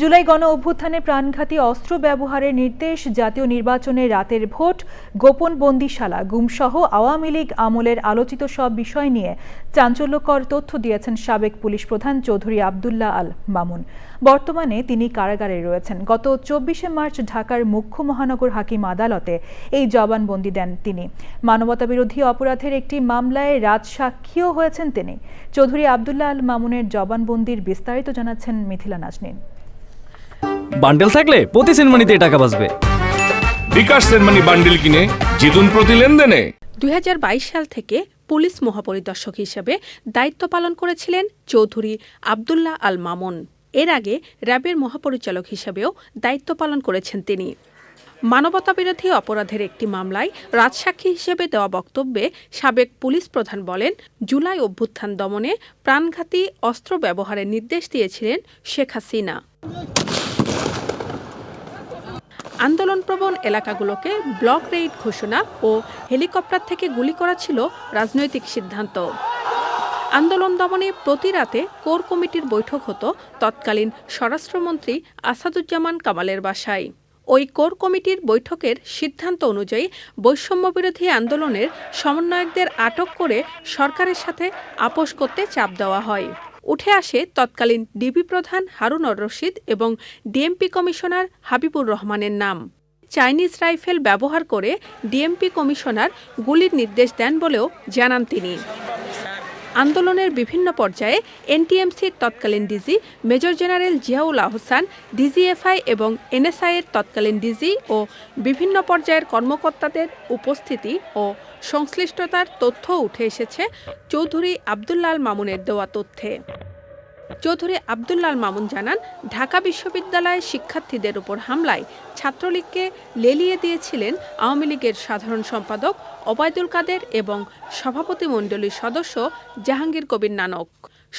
জুলাই গণ অভ্যুত্থানে প্রাণঘাতী অস্ত্র ব্যবহারের নির্দেশ জাতীয় নির্বাচনে রাতের ভোট, গোপন বন্দিশালা, গুমসহ আওয়ামী লীগ আমলের আলোচিত সব বিষয় নিয়ে চাঞ্চল্যকর তথ্য দিয়েছেন সাবেক পুলিশ প্রধান চৌধুরী আবদুল্লাহ আল মামুন। বর্তমানে তিনি কারাগারে রয়েছেন। গত চব্বিশে মার্চ ঢাকার মুখ্য মহানগর হাকিম আদালতে এই জবানবন্দি দেন তিনি। মানবতাবিরোধী অপরাধের একটি মামলায় রাজসাক্ষীও হয়েছেন তিনি। চৌধুরী আবদুল্লাহ আল মামুনের জবানবন্দির বিস্তারিত জানাচ্ছেন মিথিলা নাজনীন। বান্ডেল থাকলে প্রতি সেনমানিতে টাকা বাঁচবে। বিকাশ সেনমানি বান্ডিল কিনে জিতুন প্রতি লেনদেনে। দুই হাজার বাইশ সাল থেকে পুলিশ মহাপরিদর্শক হিসেবে দায়িত্ব পালন করেছিলেন চৌধুরী আবদুল্লাহ আল মামুন। এর আগে র্যাবের মহাপরিচালক হিসেবেও দায়িত্ব পালন করেছেন তিনি। মানবতাবিরোধী অপরাধের একটি মামলায় রাজসাক্ষী হিসেবে দেওয়া বক্তব্যে সাবেক পুলিশ প্রধান বলেন জুলাই অভ্যুত্থান দমনে প্রাণঘাতী অস্ত্র ব্যবহারের নির্দেশ দিয়েছিলেন শেখ হাসিনা। আন্দোলনপ্রবণ এলাকাগুলোকে ব্লক রেইড ঘোষণা ও হেলিকপ্টার থেকে গুলি করা ছিল রাজনৈতিক সিদ্ধান্ত। আন্দোলন দমনে প্রতি রাতে কোর কমিটির বৈঠক হতো তৎকালীন স্বরাষ্ট্রমন্ত্রী আসাদুজ্জামান কামালের বাসায়। ওই কোর কমিটির বৈঠকের সিদ্ধান্ত অনুযায়ী বৈষম্যবিরোধী আন্দোলনের সমন্বয়কদের আটক করে সরকারের সাথে আপোষ করতে চাপ দেওয়া হয়। উঠে আসে তৎকালীন ডিবি প্রধান হারুনর রশিদ এবং ডিএমপি কমিশনার হাবিবুর রহমানের নাম। চাইনিজ রাইফেল ব্যবহার করে ডিএমপি কমিশনার গুলির নির্দেশ দেন বলেও জানান তিনি। আন্দোলনের বিভিন্ন পর্যায়ে এনটিএমসির তৎকালীন DG major general Ziaul Ahsan DGFI এবং এনএসআই এর তৎকালীন ডিজি ও বিভিন্ন পর্যায়ের কর্মকর্তাদের উপস্থিতি ও সংশ্লিষ্টতার তথ্য উঠে এসেছে চৌধুরী আবদুল্লাল মামুনের দেওয়া তথ্যে। চৌধুরী আবদুল্লাল মামুন জানান, ঢাকা বিশ্ববিদ্যালয়ের শিক্ষার্থীদের উপর হামলায় ছাত্রলীগকে লেলিয়ে দিয়েছিলেন আওয়ামী লীগের সাধারণ সম্পাদক ওবায়দুল কাদের এবং সভাপতি মণ্ডলীর সদস্য জাহাঙ্গীর কবির নানক।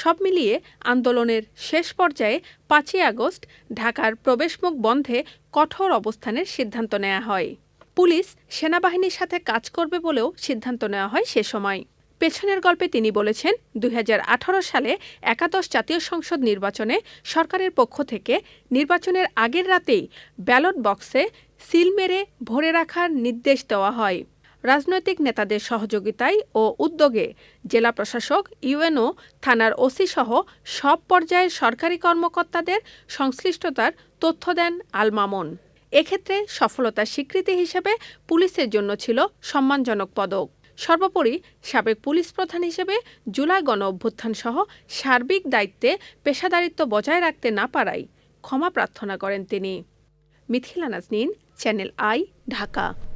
সব মিলিয়ে আন্দোলনের শেষ পর্যায়ে পাঁচই আগস্ট ঢাকার প্রবেশমুখ বন্ধে কঠোর অবস্থানের সিদ্ধান্ত নেওয়া হয়। পুলিশ সেনাবাহিনীর সাথে কাজ করবে বলেও সিদ্ধান্ত নেওয়া হয় সে সময়। পেছনের গল্পে তিনি বলেছেন, দুই হাজার আঠারো সালে একাদশ জাতীয় সংসদ নির্বাচনে সরকারের পক্ষ থেকে নির্বাচনের আগের রাতেই ব্যালট বক্সে সিল মেরে ভরে রাখার নির্দেশ দেওয়া হয়। রাজনৈতিক নেতাদের সহযোগিতায় ও উদ্যোগে জেলা প্রশাসক, ইউএনও, থানার ওসি সহ সব পর্যায়ের সরকারি কর্মকর্তাদের সংশ্লিষ্টতার তথ্য দেন আল মামুন। এক্ষেত্রে সফলতার স্বীকৃতি হিসেবে পুলিশের জন্য ছিল সম্মানজনক পদক। সর্বোপরি সাবেক পুলিশ প্রধান হিসেবে জুলাই গণ অভ্যুত্থান সহ সার্বিক দায়িত্বে পেশাদারিত্ব বজায় রাখতে না পারায় ক্ষমা প্রার্থনা করেন তিনি। Mithila Naznin, Channel I, Dhaka.